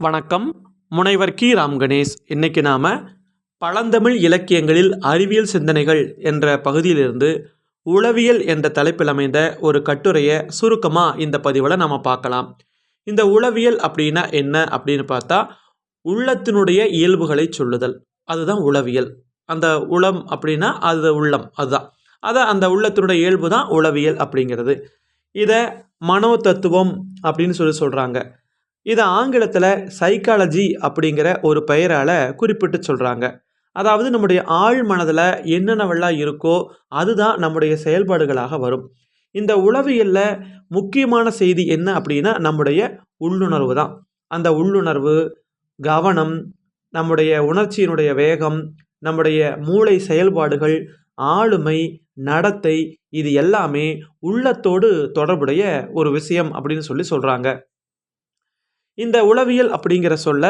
வணக்கம். முனைவர் கி. ராம் கணேஷ் இன்னைக்கு நாம் பழந்தமிழ் இலக்கியங்களில் அறிவியல் சிந்தனைகள் என்ற பகுதியிலிருந்து உளவியல் என்ற தலைப்பில் அமைந்த ஒரு கட்டுரையை சுருக்கமாக இந்த பதிவில் நம்ம பார்க்கலாம். இந்த உளவியல் அப்படின்னா என்ன அப்படின்னு பார்த்தா உள்ளத்தினுடைய இயல்புகளை சொல்லுதல். அதுதான் உளவியல். அந்த உளம் அப்படின்னா அது உள்ளம். அதுதான். அதை அந்த உள்ளத்தினுடைய இயல்பு தான் உளவியல் அப்படிங்கிறது. இதை மனோ தத்துவம் அப்படின்னு சொல்லி சொல்கிறாங்க இதை ஆங்கிலத்தில் சைக்காலஜி அப்படிங்கிற ஒரு பெயரால் குறிப்பிட்டு சொல்கிறாங்க அதாவது நம்முடைய ஆழ் மனதில் என்னென்னவெல்லாம் இருக்கோ அதுதான் நம்முடைய செயல்பாடுகளாக வரும். இந்த உளவியலில் முக்கியமான செய்தி என்ன அப்படின்னா நம்முடைய உள்ளுணர்வு தான். அந்த உள்ளுணர்வு கவனம் நம்முடைய உணர்ச்சியினுடைய வேகம் நம்முடைய மூளை செயல்பாடுகள் ஆளுமை நடத்தை இது எல்லாமே உள்ளத்தோடு தொடர்புடைய ஒரு விஷயம் அப்படின்னு சொல்லி சொல்கிறாங்க இந்த உளவியல் அப்படிங்கிற சொல்ல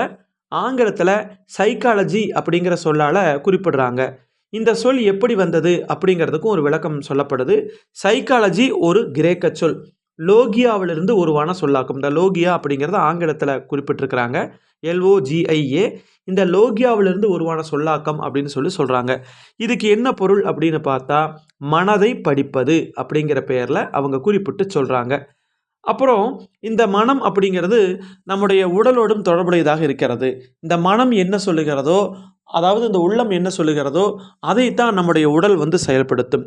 ஆங்கிலத்தில் சைக்காலஜி அப்படிங்கிற சொல்லால் குறிப்பிடுறாங்க. இந்த சொல் எப்படி வந்தது அப்படிங்கிறதுக்கும் ஒரு விளக்கம் சொல்லப்படுது. சைக்காலஜி ஒரு கிரேக்க சொல். லோகியாவிலிருந்து உருவான சொல்லாக்கும். இந்த லோகியா அப்படிங்கிறத ஆங்கிலத்தில் குறிப்பிட்டிருக்கிறாங்க. எல்ஓஜிஐஏ இந்த லோகியாவிலிருந்து உருவான சொல்லாக்கம் அப்படின்னு சொல்லி சொல்கிறாங்க இதுக்கு என்ன பொருள் அப்படின்னு பார்த்தா மனதை படிப்பது அப்படிங்கிற பெயரில் அவங்க குறிப்பிட்டு சொல்கிறாங்க அப்புறம் இந்த மனம் அப்படிங்கிறது நம்முடைய உடலோடும் தொடர்புடையதாக இருக்கிறது. இந்த மனம் என்ன சொல்லுகிறதோ அதாவது இந்த உள்ளம் என்ன சொல்லுகிறதோ அதைத்தான் நம்முடைய உடல் வந்து செயல்படுத்தும்.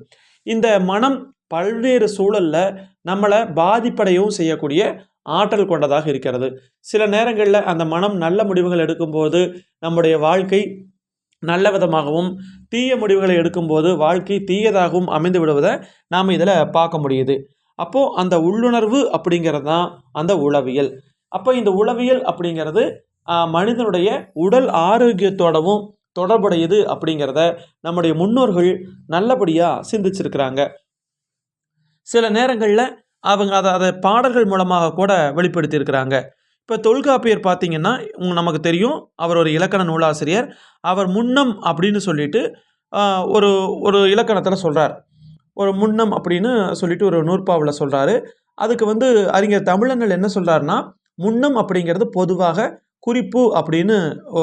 இந்த மனம் பல்வேறு சூழலில் நம்மளை பாதிப்படையவும் செய்யக்கூடிய ஆற்றல் கொண்டதாக இருக்கிறது. சில நேரங்களில் அந்த மனம் நல்ல முடிவுகள் எடுக்கும்போது நம்முடைய வாழ்க்கை நல்ல விதமாகவும் தீய முடிவுகளை எடுக்கும்போது வாழ்க்கை தீயதாகவும் அமைந்து விடுவதை நாம் இதில் பார்க்க முடியுது. அப்போது அந்த உள்ளுணர்வு அப்படிங்கிறது தான் அந்த உளவியல். அப்போ இந்த உளவியல் அப்படிங்கிறது மனிதனுடைய உடல் ஆரோக்கியத்தோடவும் தொடர்புடையது அப்படிங்கிறத நம்முடைய முன்னோர்கள் நல்லபடியாக சிந்திச்சிருக்கிறாங்க. சில நேரங்களில் அவங்க அதை அதை பாடல்கள் மூலமாக கூட வெளிப்படுத்தியிருக்கிறாங்க. இப்போ தொல்காப்பியர் பார்த்தீங்கன்னா நமக்கு தெரியும் அவர் ஒரு இலக்கண நூலாசிரியர். அவர் முன்னம் அப்படின்னு சொல்லிட்டு ஒரு ஒரு இலக்கணத்தில் சொல்கிறார் ஒரு முன்னம் அப்படின்னு சொல்லிட்டு ஒரு நூற்பாவில் சொல்கிறாரு அதுக்கு வந்து அறிஞர் தமிழங்கள் என்ன சொல்கிறாருன்னா முன்னம் அப்படிங்கிறது பொதுவாக குறிப்பு அப்படின்னு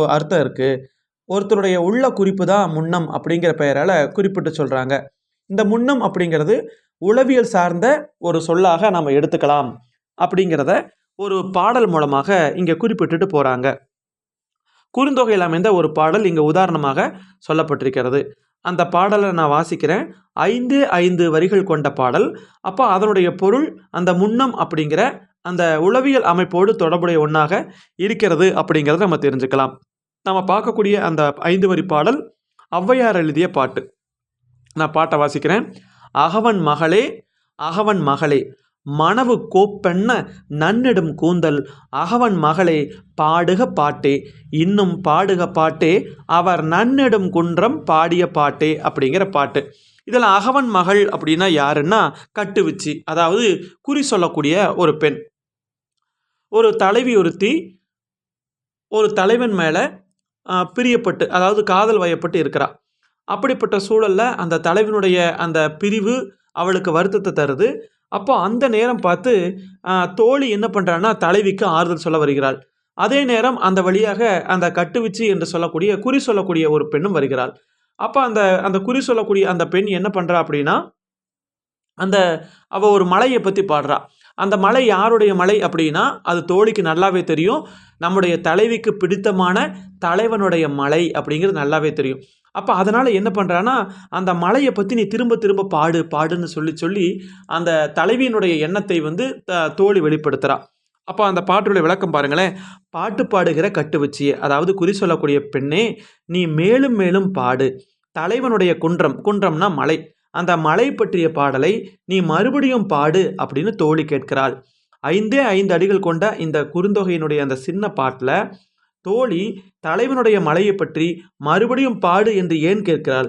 அர்த்தம் இருக்குது ஒருத்தருடைய உள்ள குறிப்பு தான் முன்னம் அப்படிங்கிற பெயரால் குறிப்பிட்டு சொல்கிறாங்க இந்த முன்னம் அப்படிங்கிறது உளவியல் சார்ந்த ஒரு சொல்லாக நாம் எடுத்துக்கலாம் அப்படிங்கிறத ஒரு பாடல் மூலமாக இங்கே குறிப்பிட்டுட்டு போகிறாங்க குறுந்தொகையில் அமைந்த ஒரு பாடல் இங்கே உதாரணமாக சொல்லப்பட்டிருக்கிறது. அந்த பாடலை நான் வாசிக்கிறேன். ஐந்து ஐந்து வரிகள் கொண்ட பாடல். அப்போ அதனுடைய பொருள் அந்த முன்னம் அப்படிங்கிற அந்த உளவியல் அமைப்போடு தொடர்புடைய ஒன்றாக இருக்கிறது அப்படிங்கிறத நம்ம தெரிஞ்சுக்கலாம். நம்ம பார்க்கக்கூடிய அந்த ஐந்து வரி பாடல் ஔவையார் எழுதிய பாட்டு. நான் பாட்டை வாசிக்கிறேன். அகவன் மகளே அகவன் மகளே மனவு கோப்பெண்ண நன்னெடும் கூந்தல். அகவன் மகளே பாடுக பாட்டே. இன்னும் பாடுக பாட்டே. அவர் நன்னெடும் குன்றம் பாடிய பாட்டே அப்படிங்கிற பாட்டு. இதில் அகவன் மகள் அப்படின்னா யாருன்னா கட்டுவிச்சி அதாவது குறி சொல்லக்கூடிய ஒரு பெண். ஒரு தலைவி ஒருத்தி ஒரு தலைவன் மேலே பிரியப்பட்டு அதாவது காதல் வயப்பட்டு இருக்கிறா. அப்படிப்பட்ட சூழலில் அந்த தலைவனுடைய அந்த பிரிவு அவளுக்கு வருத்தத்தை தருது. அப்போ அந்த நேரம் பார்த்து தோழி என்ன பண்ணுறான்னா தலைவிக்கு ஆறுதல் சொல்ல வருகிறாள். அதே நேரம் அந்த வழியாக அந்த கட்டுவிச்சு என்று சொல்லக்கூடிய குறி சொல்லக்கூடிய ஒரு பெண்ணும் வருகிறாள். அப்போ அந்த அந்த குறி சொல்லக்கூடிய அந்த பெண் என்ன பண்ணுறா அப்படின்னா அந்த அவள் ஒரு மலையை பற்றி பாடுறா. அந்த மலை யாருடைய மலை அப்படின்னா அது தோழிக்கு நல்லாவே தெரியும். நம்முடைய தலைவிக்கு பிடித்தமான தலைவனுடைய மலை அப்படிங்கிறது நல்லாவே தெரியும். அப்போ அதனால் என்ன பண்ணுறான்னா அந்த மலையை பற்றி நீ திரும்ப திரும்ப பாடு பாடுன்னு சொல்லி சொல்லி அந்த தலைவியினுடைய எண்ணத்தை வந்து த- தோழி வெளிப்படுத்துகிறா அப்போ அந்த பாட்டுடைய விளக்கம் பாருங்களேன். பாட்டு பாடுகிற கட்டுவச்சியே அதாவது குறி சொல்லக்கூடிய பெண்ணே நீ மேலும் மேலும் பாடு. தலைவனுடைய குன்றம் குன்றம்னா மலை. அந்த மலை பற்றிய பாடலை நீ மறுபடியும் பாடு அப்படின்னு தோழி கேட்கிறாள். ஐந்தே ஐந்து அடிகள் கொண்ட இந்த குறுந்தொகையினுடைய அந்த சின்ன பாட்டில் தோழி தலைவனுடைய மலையை பற்றி மறுபடியும் பாடு என்று ஏன் கேட்கிறாள்?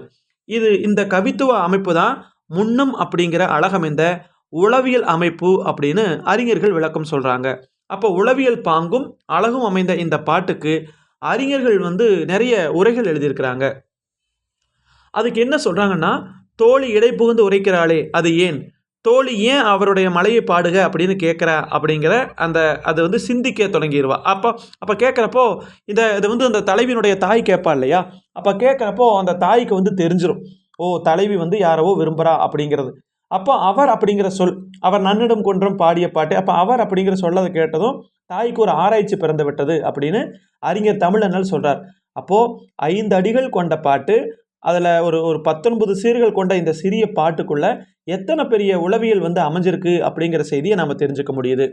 இது இந்த கவித்துவ அமைப்பு தான் முன்னம் அப்படிங்கிற அழகமைந்த உளவியல் அமைப்பு அப்படின்னு அறிஞர்கள் விளக்கம் சொல்கிறாங்க அப்போ உளவியல் பாங்கும் அழகும் அமைந்த இந்த பாட்டுக்கு அறிஞர்கள் வந்து நிறைய உரைகள் எழுதியிருக்கிறாங்க. அதுக்கு என்ன சொல்கிறாங்கன்னா தோழி இடை புகுந்து உரைக்கிறாளே அது ஏன்? தோழி ஏன் அவருடைய மலையை பாடுக அப்படின்னு கேட்குறா? அப்படிங்கிற அந்த அது வந்து சிந்திக்க தொடங்கிடுவா அப்போ அப்போ கேட்குறப்போ இந்த இது வந்து அந்த தலைவியினுடைய தாய் கேட்பா இல்லையா? அப்போ கேட்குறப்போ அந்த தாய்க்கு வந்து தெரிஞ்சிடும் ஓ தலைவி வந்து யாரவோ விரும்புகிறா அப்படிங்கிறது. அப்போ அவர் அப்படிங்கிற சொல் அவர் நன்னிடம் கொன்றும் பாடிய பாட்டு அப்போ அவர் அப்படிங்கிற சொல்லதை கேட்டதும் தாய்க்கு ஒரு ஆராய்ச்சி பிறந்து விட்டது அப்படின்னு அறிஞர் தமிழண்ணல் சொல்கிறார் அப்போது ஐந்து அடிகள் கொண்ட பாட்டு அதில் ஒரு ஒரு பத்தொன்பது சீர்கள் கொண்ட இந்த சிறிய பாட்டுக்குள்ள எத்தனை பெரிய உளவியல் வந்து அமைஞ்சிருக்கு அப்படிங்கிற செய்தியை நம்ம தெரிஞ்சுக்க முடியுது.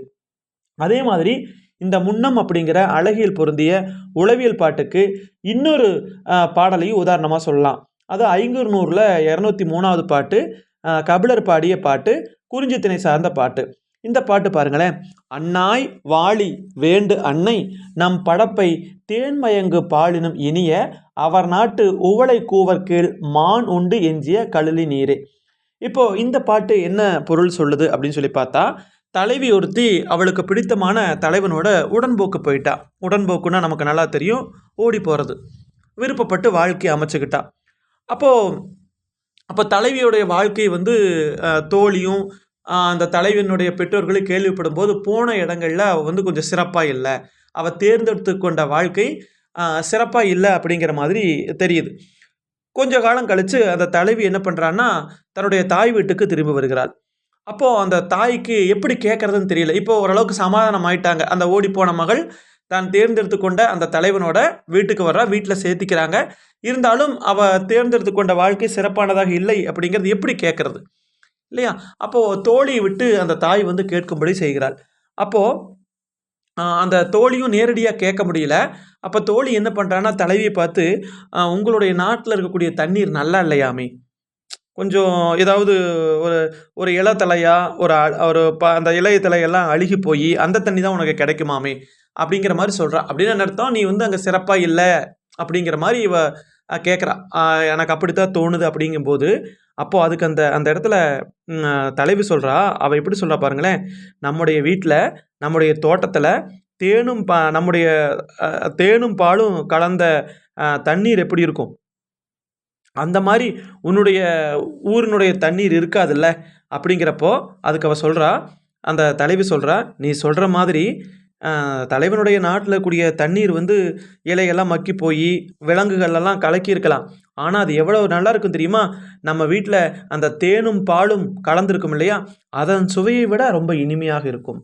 அதே மாதிரி இந்த முன்னம் அப்படிங்கிற அழகியல் பொருந்திய உளவியல் பாட்டுக்கு இன்னொரு பாடலையும் உதாரணமாக சொல்லலாம். அது ஐங்கூர் நூறில் இரநூத்தி மூணாவது பாட்டு கபிலர் பாடிய பாட்டு குறிஞ்சித்திணை சார்ந்த பாட்டு. இந்த பாட்டு பாருங்களேன். அண்ணாய் வாளி வேண்டு அன்னை நம் படப்பை தேன்மயங்கு பாலினும் இனிய அவர் நாட்டு உவளை கூவர் கீழ் மான் உண்டு எஞ்சிய கழுலி நீரே. இப்போ இந்த பாட்டு என்ன பொருள் சொல்லுது அப்படின்னு சொல்லி பார்த்தா தலைவி ஒருத்தி அவளுக்கு பிடித்தமான தலைவனோட உடன்போக்கு போயிட்டா. உடன்போக்குன்னா நமக்கு நல்லா தெரியும் ஓடி போகிறது விருப்பப்பட்டு வாழ்க்கை அமைச்சுக்கிட்டா. அப்போது அப்போ தலைவியோடைய வாழ்க்கை வந்து தோழியும் அந்த தலைவனுடைய பெற்றோர்களை கேள்விப்படும் போது போன இடங்களில் அவள் வந்து கொஞ்சம் சிறப்பாக இல்லை. அவள் தேர்ந்தெடுத்து கொண்ட வாழ்க்கை சிறப்பாக இல்லை அப்படிங்கிற மாதிரி தெரியுது. கொஞ்ச காலம் கழித்து அந்த தலைவி என்ன பண்ணுறான்னா தன்னுடைய தாய் வீட்டுக்கு திரும்பி வருகிறாள். அப்போது அந்த தாய்க்கு எப்படி கேட்குறதுன்னு தெரியல. இப்போ ஓரளவுக்கு சமாதானம் ஆயிட்டாங்க. அந்த ஓடிப்போன மகள் தான் தேர்ந்தெடுத்து கொண்ட அந்த தலைவனோட வீட்டுக்கு வர்றா வீட்டில் சேர்த்திக்கிறாங்க. இருந்தாலும் அவள் தேர்ந்தெடுத்து கொண்ட வாழ்க்கை சிறப்பானதாக இல்லை அப்படிங்கிறது எப்படி கேட்குறது இல்லையா? அப்போது தோழியை விட்டு அந்த தாய் வந்து கேட்கும்படி செய்கிறாள். அப்போது அந்த தோழியும் நேரடியாக கேட்க முடியல. அப்போ தோழி என்ன பண்ணுறான்னா தலைவியை பார்த்து உங்களுடைய நாட்டில் இருக்கக்கூடிய தண்ணீர் நல்லா இல்லையாமே கொஞ்சம் ஏதாவது ஒரு ஒரு இலை தலையாக ஒரு அ- ஒரு ப அந்த இலைய தலையெல்லாம் அழுகி போய் அந்த தண்ணி தான் உனக்கு கிடைக்குமாமே அப்படிங்கிற மாதிரி சொல்கிறா அப்படின்னு என்ன அர்த்தம்? நீ வந்து அங்கே சிறப்பாக இல்லை. அப்படிங்கிற மாதிரி இவ கேட்குறா எனக்கு அப்படித்தான் தோணுது அப்படிங்கும்போது அப்போது அதுக்கு அந்த அந்த இடத்துல தலைவி சொல்கிறா அவள் எப்படி சொல்கிறா பாருங்களேன் நம்முடைய வீட்டில் நம்முடைய தோட்டத்தில் தேனும் பா நம்முடைய தேனும் பாலும் கலந்த தண்ணீர் எப்படி இருக்கும்? அந்த மாதிரி உன்னுடைய ஊரினுடைய தண்ணீர் இருக்காதுல்ல அப்படிங்கிறப்போ அதுக்கு அவள் சொல்கிறா அந்த தலைவி சொல்கிறா நீ சொல்கிற மாதிரி தலைவனுடைய நாட்டில் கூடிய தண்ணீர் வந்து இலையெல்லாம் மக்கி போய் விலங்குகளெல்லாம் கலக்கி இருக்கலாம் ஆனால் அது எவ்வளோ நல்லா இருக்கும் தெரியுமா? நம்ம வீட்டில் அந்த தேனும் பாலும் கலந்துருக்கும் இல்லையா? அதன் சுவையை விட ரொம்ப இனிமையாக இருக்கும்.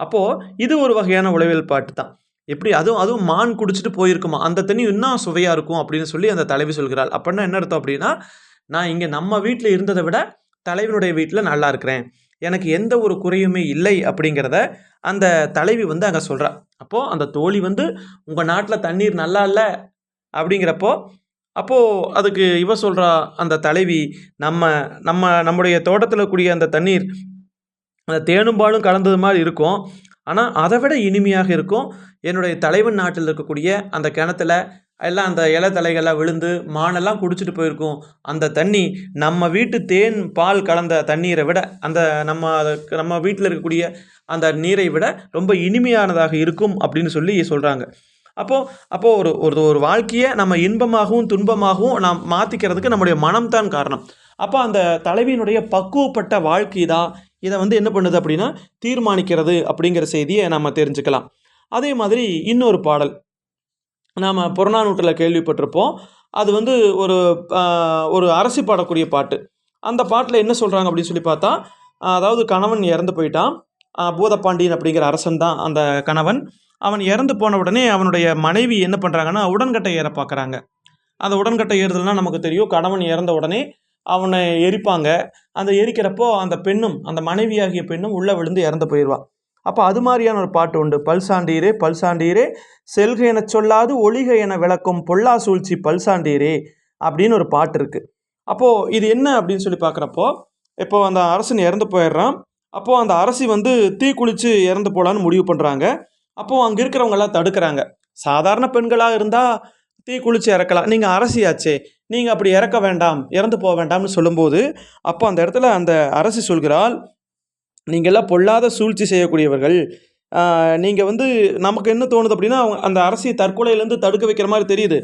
அப்போது இது ஒரு வகையான உளவியல் பாட்டு தான். எப்படி? அதுவும் அதுவும் மான் குடிச்சிட்டு போயிருக்குமா? அந்த தண்ணி இன்னும் சுவையாக இருக்கும் அப்படின்னு சொல்லி அந்த தலைவி சொல்கிறாள். அப்படின்னா என்ன அர்த்தம் அப்படின்னா நான் இங்கே நம்ம வீட்டில் இருந்ததை விட தலைவனுடைய வீட்டில் நல்லா இருக்கிறேன். எனக்கு எந்த ஒரு குறையுமே இல்லை அப்படிங்கிறத அந்த தலைவி வந்து அங்கே சொல்கிறா அப்போது அந்த தோழி வந்து உங்கள் நாட்டில் தண்ணீர் நல்லா இல்லை? அப்படிங்கிறப்போ அப்போது அதுக்கு இவ சொல்கிறா அந்த தலைவி நம்ம நம்ம நம்முடைய தோட்டத்தில் கூடிய அந்த தண்ணீர் அந்த தேனும் பாலும் கலந்தது மாதிரி இருக்கும். ஆனால் அதை விட இனிமையாக இருக்கும். என்னுடைய தலைவன் நாட்டில் இருக்கக்கூடிய அந்த கிணத்துல எல்லாம் அந்த இலை தலைகள்லாம் விழுந்து மானெல்லாம் குடிச்சிட்டு போயிருக்கும். அந்த தண்ணி நம்ம வீட்டு தேன் பால் கலந்த தண்ணீரை விட அந்த நம்ம நம்ம வீட்டில் இருக்கக்கூடிய அந்த நீரை விட ரொம்ப இனிமையானதாக இருக்கும் அப்படின்னு சொல்லி சொல்கிறாங்க அப்போது அப்போது ஒரு ஒரு ஒரு வாழ்க்கையை நம்ம இன்பமாகவும் துன்பமாகவும் நாம் மாற்றிக்கிறதுக்கு நம்முடைய மனம்தான் காரணம். அப்போ அந்த தலைவியினுடைய பக்குவப்பட்ட வாழ்க்கை தான் இதை வந்து என்ன பண்ணுது அப்படின்னா தீர்மானிக்கிறது அப்படிங்கிற செய்தியை நம்ம தெரிஞ்சுக்கலாம். அதே மாதிரி இன்னொரு பாடல். நாம் புறநானூற்றில் கேள்விப்பட்டிருப்போம். அது வந்து ஒரு ஒரு அரசி பாடக்கூடிய பாட்டு. அந்த பாட்டில் என்ன சொல்கிறாங்க அப்படின்னு சொல்லி பார்த்தா அதாவது கணவன் இறந்து போயிட்டான். பூதபாண்டியன் பூதப்பாண்டியன் அப்படிங்கிற அரசன் தான் அந்த கணவன். அவன் இறந்து போன உடனே அவனுடைய மனைவி என்ன பண்ணுறாங்கன்னா உடன்கட்டை ஏற பார்க்குறாங்க அந்த உடன்கட்டை ஏறுதல்னா நமக்கு தெரியும் கணவன் இறந்த உடனே அவனை எரிப்பாங்க. அந்த எரிக்கிறப்போ அந்த பெண்ணும் அந்த மனைவியாகிய பெண்ணும் உள்ளே விழுந்து இறந்து போயிடுவான் அப்போ அது மாதிரியான ஒரு பாட்டு உண்டு. பல்சாண்டீரே பல்சாண்டீரே செல்க என சொல்லாது ஒளிக என விளக்கும் பொல்லா சூழ்ச்சி பல்சாண்டீரே அப்படின்னு ஒரு பாட்டு இருக்குது அப்போது இது என்ன அப்படின்னு சொல்லி பார்க்குறப்போ இப்போ அந்த அரசன் இறந்து போயிடுறான். அப்போது அந்த அரசி வந்து தீ குளித்து இறந்து போகலான்னு முடிவு பண்ணுறாங்க அப்போது அங்கே இருக்கிறவங்கெல்லாம் தடுக்கிறாங்க. சாதாரண பெண்களாக இருந்தால் தீ குளித்து இறக்கலாம். நீங்கள் அரசியாச்சே நீங்கள் அப்படி இறக்க வேண்டாம் இறந்து போக வேண்டாம்னு சொல்லும்போது அப்போ அந்த இடத்துல அந்த அரசி சொல்கிறாள் நீங்கள்லாம் பொல்லாத சூழ்ச்சி செய்யக்கூடியவர்கள். நீங்கள் வந்து நமக்கு என்ன தோணுது அப்படின்னா அவங்க அந்த அரசியை தற்கொலையிலேருந்து தடுக்க வைக்கிற மாதிரி தெரியுது.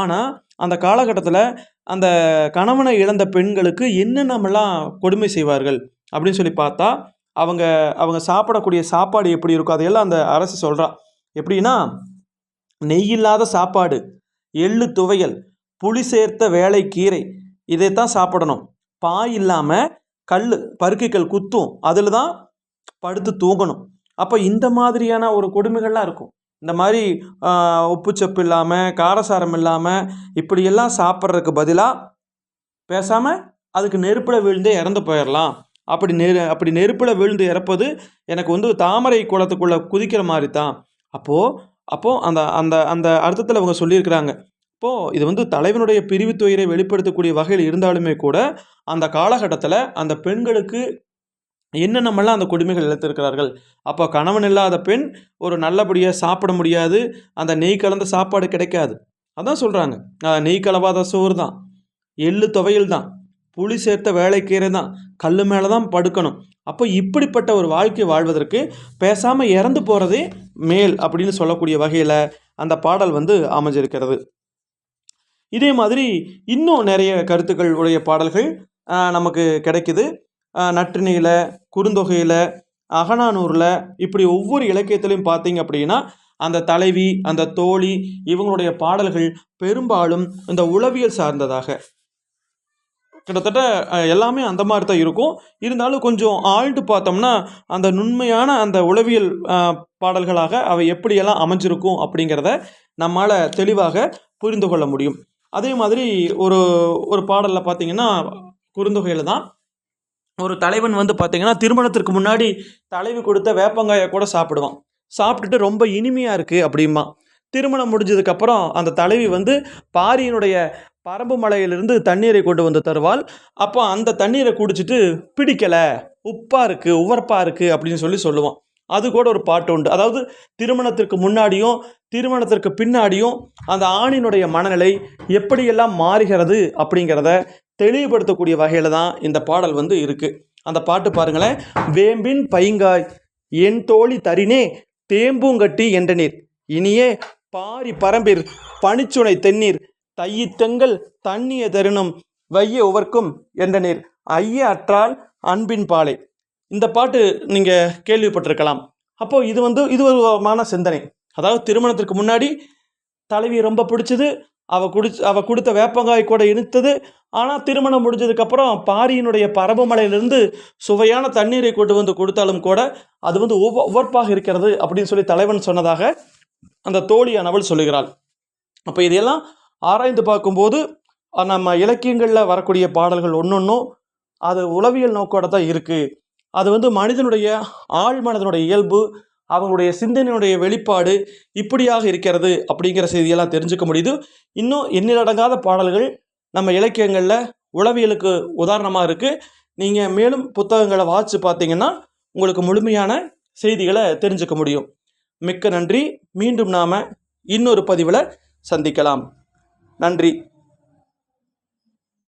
ஆனால் அந்த காலகட்டத்தில் அந்த கணவனை இழந்த பெண்களுக்கு என்னென்னமெல்லாம் கொடுமை செய்வார்கள் அப்படின்னு சொல்லி பார்த்தா அவங்க அவங்க சாப்பிடக்கூடிய சாப்பாடு எப்படி இருக்கும் அதையெல்லாம் அந்த அரசு சொல்கிறா எப்படின்னா நெய் இல்லாத சாப்பாடு எள்ளு துவையல் புளி சேர்த்த வேலை கீரை இதைத்தான் சாப்பிடணும். பாய் இல்லாமல் கல் பருக்கைகள் குத்தும். அதில் தான் படுத்து தூங்கணும். அப்போ இந்த மாதிரியான ஒரு கொடுமைகள்லாம் இருக்கும். இந்த மாதிரி உப்புச்சப்பு இல்லாமல் காரசாரம் இல்லாமல் இப்படியெல்லாம் சாப்பிட்றதுக்கு பதிலாக பேசாமல் அதுக்கு நெருப்பில் விழுந்தே இறந்து போயிடலாம் அப்படி நெரு அப்படி நெருப்பில் விழுந்து இறப்பது எனக்கு வந்து தாமரை குளத்துக்குள்ளே குதிக்கிற மாதிரி தான். அப்போது அப்போது அந்த அந்த அந்த அர்த்தத்தில் அவங்க சொல்லியிருக்கிறாங்க. இப்போது இது வந்து தலைவனுடைய பிரிவுத்துயரை வெளிப்படுத்தக்கூடிய வகையில் இருந்தாலுமே கூட அந்த காலகட்டத்தில் அந்த பெண்களுக்கு என்னென்னமெல்லாம் அந்த கொடுமைகள் இழைத்திருக்கிறார்கள்? அப்போ கணவன் இல்லாத பெண் ஒரு நல்லபடியாக சாப்பிட முடியாது அந்த நெய் கலந்த சாப்பாடு கிடைக்காது. அதான் சொல்கிறாங்க நெய் கலவாத சோறு தான் எள்ளு துவையல் தான் புளி சேர்த்த வேலைக்கீரை தான் கல் மேலே தான் படுக்கணும். அப்போ இப்படிப்பட்ட ஒரு வாழ்க்கை வாழ்வதற்கு பேசாமல் இறந்து போகிறதே மேல் அப்படின்னு சொல்லக்கூடிய வகையில் அந்த பாடல் வந்து அமைஞ்சிருக்கிறது. இதே மாதிரி இன்னும் நிறைய கருத்துக்கள் உடைய பாடல்கள் நமக்கு கிடைக்குது. நற்றினியில் குறுந்தொகையில் அகனானூரில் இப்படி ஒவ்வொரு இலக்கியத்திலையும் பார்த்தீங்க அப்படின்னா அந்த தலைவி அந்த தோழி இவங்களுடைய பாடல்கள் பெரும்பாலும் இந்த உளவியல் சார்ந்ததாக. கிட்டத்தட்ட எல்லாமே அந்த மாதிரி தான் இருக்கும். இருந்தாலும் கொஞ்சம் ஆழ்ந்து பார்த்தோம்னா அந்த நுண்மையான அந்த உளவியல் பாடல்களாக அவை எப்படியெல்லாம் அமைஞ்சிருக்கும் அப்படிங்கிறத நம்மால் தெளிவாக புரிந்து கொள்ள முடியும். அதே மாதிரி ஒரு ஒரு பாடலில் பார்த்தீங்கன்னா குறுந்தொகையில் தான் ஒரு தலைவன் வந்து பார்த்தீங்கன்னா திருமணத்திற்கு முன்னாடி தலைவி கொடுத்த வேப்பங்காயை கூட சாப்பிடுவான். சாப்பிட்டுட்டு ரொம்ப இனிமையாக இருக்குது அப்படிமா திருமணம் முடிஞ்சதுக்கப்புறம் அந்த தலைவி வந்து பாரியினுடைய பரம்பு மலையிலிருந்து தண்ணீரை கொண்டு வந்து தருவாள். அப்போ அந்த தண்ணீரை குடிச்சிட்டு பிடிக்கலை. உப்பாக இருக்குது உவர்ப்பாக இருக்குது அப்படின்னு சொல்லி சொல்லுவான். அது கூட ஒரு பாட்டு உண்டு. அதாவது திருமணத்திற்கு முன்னாடியும் திருமணத்திற்கு பின்னாடியும் அந்த ஆணினுடைய மனநிலை எப்படியெல்லாம் மாறுகிறது அப்படிங்கிறத தெளிவுபடுத்தக்கூடிய வகையில் தான் இந்த பாடல் வந்து இருக்குது அந்த பாட்டு பாருங்களேன். வேம்பின் பைங்காய் என் தோழி தரினே தேம்பூங்கட்டி என்றனீர். இனியே பாரி பரம்பிர் பனிச்சுனை தென்னீர். தையித்தெங்கள் தண்ணிய தருணம் வைய உவர்க்கும் என்ற நீர் ஐய அற்றால் அன்பின் பாலை. இந்த பாட்டு நீங்கள் கேள்விப்பட்டிருக்கலாம். அப்போது இது வந்து இது ஒரு விதமான சிந்தனை. அதாவது திருமணத்திற்கு முன்னாடி தலைவி ரொம்ப பிடிச்சது அவள் குடிச்சு அவள் கொடுத்த வேப்பங்காய் கூட இனித்தது ஆனால் திருமணம் முடிஞ்சதுக்கப்புறம் பாரியினுடைய பரபமலையிலிருந்து சுவையான தண்ணீரை கொண்டு வந்து கொடுத்தாலும் கூட அது வந்து ஒவ்வொ உவர்ப்பாக இருக்கிறது அப்படின்னு சொல்லி தலைவன் சொன்னதாக அந்த தோழியானவள் சொல்லுகிறாள். அப்போ இதையெல்லாம் ஆராய்ந்து பார்க்கும்போது நம்ம இலக்கியங்களில் வரக்கூடிய பாடல்கள் ஒன்றொன்றும் அது உளவியல் நோக்கோட தான் இருக்குது அது வந்து மனிதனுடைய ஆழ் மனதனுடைய இயல்பு அவங்களுடைய சிந்தனையினுடைய வெளிப்பாடு இப்படியாக இருக்கிறது அப்படிங்கிற செய்தியெல்லாம் தெரிஞ்சுக்க முடியுது. இன்னும் எண்ணிலடங்காத பாடல்கள் நம்ம இலக்கியங்களில் உளவியலுக்கு உதாரணமாக இருக்குது நீங்கள் மேலும் புத்தகங்களை வாசித்து பார்த்தீங்கன்னா உங்களுக்கு முழுமையான செய்திகளை தெரிஞ்சுக்க முடியும். மிக்க நன்றி. மீண்டும் நாம் இன்னொரு பதிவில் சந்திக்கலாம். நன்றி.